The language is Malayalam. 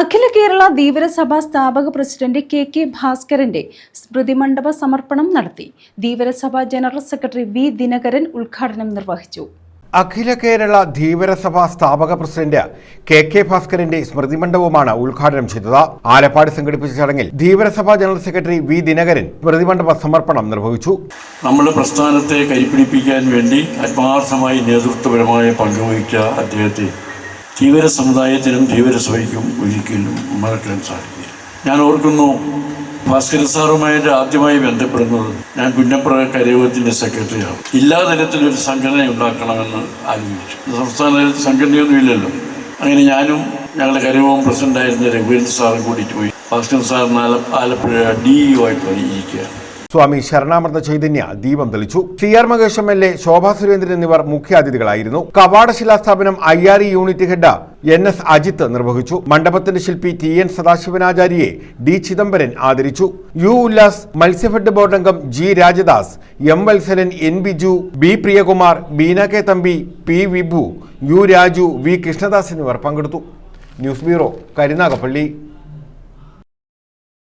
അഖില കേരള ധീവരസഭ സ്ഥാപക പ്രസിഡന്റ് കെ കെ ഭാസ്കരന്റെ സ്മൃതിമണ്ഡപ സമർപ്പണം നടത്തി. Dheevarasabha general secretary V Dinakaran ഉദ്ഘാടനം നിർവഹിച്ചു. അഖില കേരള ധീവരസഭ സ്ഥാപക പ്രസിഡന്റ് കെ കെ ഭാസ്കരന്റെ സ്മൃതി മണ്ഡപമാണ് ഉദ്ഘാടനം ചെയ്തത്. ആലപ്പാട് സംഘടിപ്പിച്ച ചടങ്ങിൽ Dheevarasabha general secretary V Dinakaran സ്മൃതി മണ്ഡപ സമർപ്പണം നിർവഹിച്ചു. നമ്മുടെ പ്രസ്ഥാനത്തെ കൈപ്പിടിപ്പിക്കാൻ വേണ്ടി ആത്മാർത്ഥമായി നേതൃത്വപരമായ പങ്കുവഹിച്ച അദ്ദേഹത്തെ ധീവര സമുദായത്തിനും ധീവരസഭയ്ക്കും ഒരിക്കലും മറക്കാൻ സാധിക്കില്ല. ഞാൻ ഓർക്കുന്നു ഭാസ്കരൻ സാറുമായി ആദ്യമായി ബന്ധപ്പെടുന്നത് ഞാൻ പുന്നപ്ര കരയോഗത്തിന്റെ സെക്രട്ടറിയാണ്. എല്ലാ തരത്തിലൊരു സംഘടന ഉണ്ടാക്കണമെന്ന് ആലോചിച്ചു സംസ്ഥാന തലത്തിൽ സംഘടനയൊന്നും ഇല്ലല്ലോ. അങ്ങനെ ഞാനും ഞങ്ങളുടെ കരയോഗം പ്രസിഡന്റായിരുന്ന രഘുവരൻ സാറും കൂടിയിട്ട് പോയി. ഭാസ്കരൻ സാറിന് ആല ആലപ്പുഴ ഡി ഇ ആയിട്ട് ഇരിക്കുകയാണ്. സ്വാമി ശരണാമൃത ചൈതന്യ ദീപം തെളിച്ചു. C R Mahesh M L A Shobha Surendran എന്നിവർ മുഖ്യാതിഥികളായിരുന്നു. കവാട ശിലാസ്ഥാപനം I R E unit head N S Ajith നിർവഹിച്ചു. മണ്ഡപത്തിന്റെ ശില്പി ടി എൻ സദാശിവനാചാര്യയെ ഡി ചിദംബരൻ ആദരിച്ചു. യു ഉല്ലാസ് മത്സ്യഫെഡ് ബോർഡ് അംഗം G Rajadas M Vatsaran N Biju B Priyakumar Beena K Thampi P Vibhu U Raju V Krishnadas എന്നിവർ പങ്കെടുത്തു. News bureau Karunagappally.